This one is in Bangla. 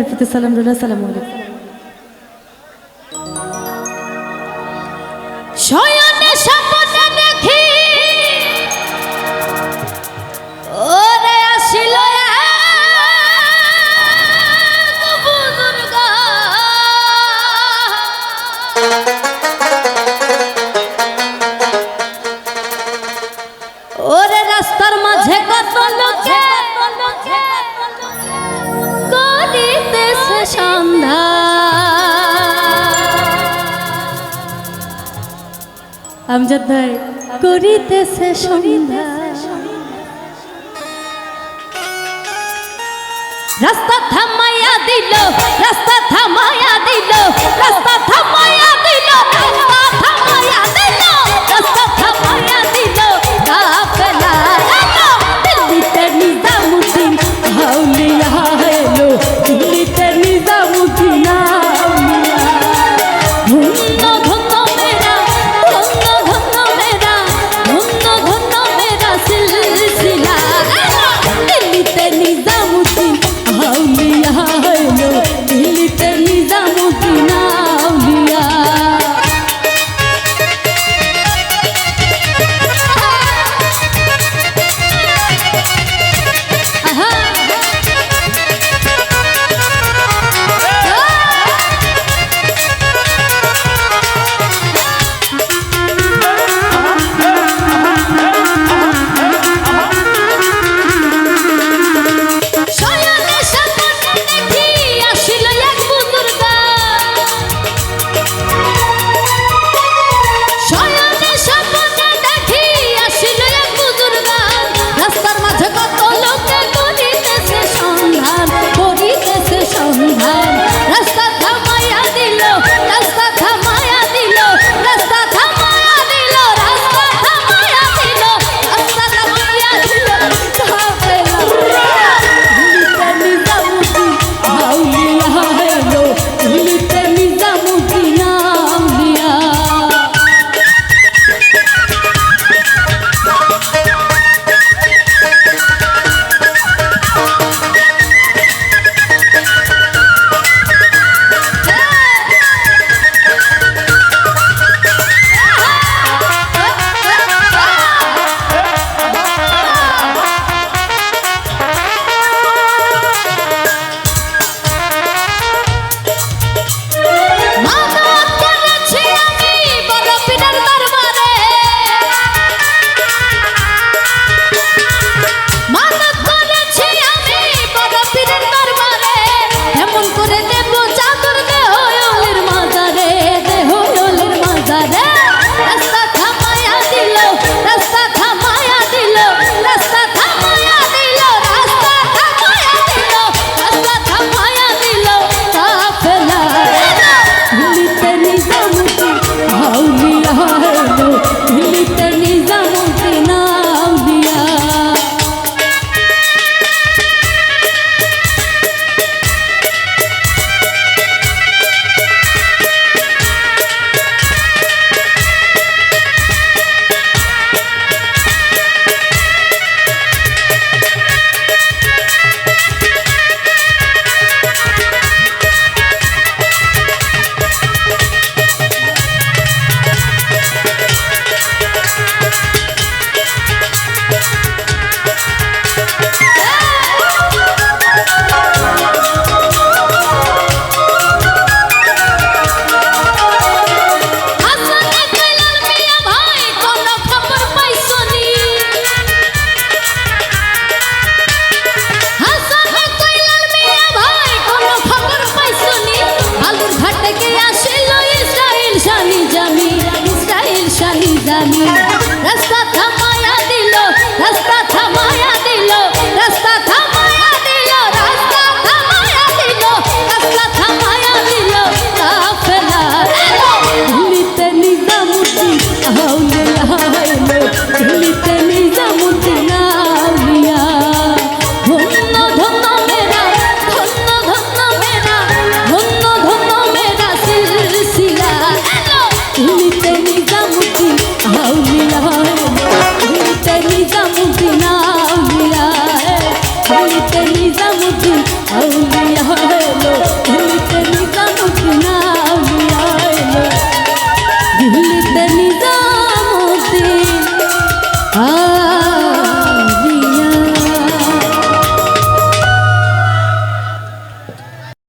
তার প্রতি সালাম রুল্লাহ সালাম ওরে রাস্তার মাঝে কত না আমজাদ ভাই, করিতেছে রাস্তা থামাইয়া দিল, রাস্তা থামাইয়া দিল, রাস্তা থামাইয়া দিল, রাস্তা থামাইয়া দিল, রাস্তা থামাইয়া 嗯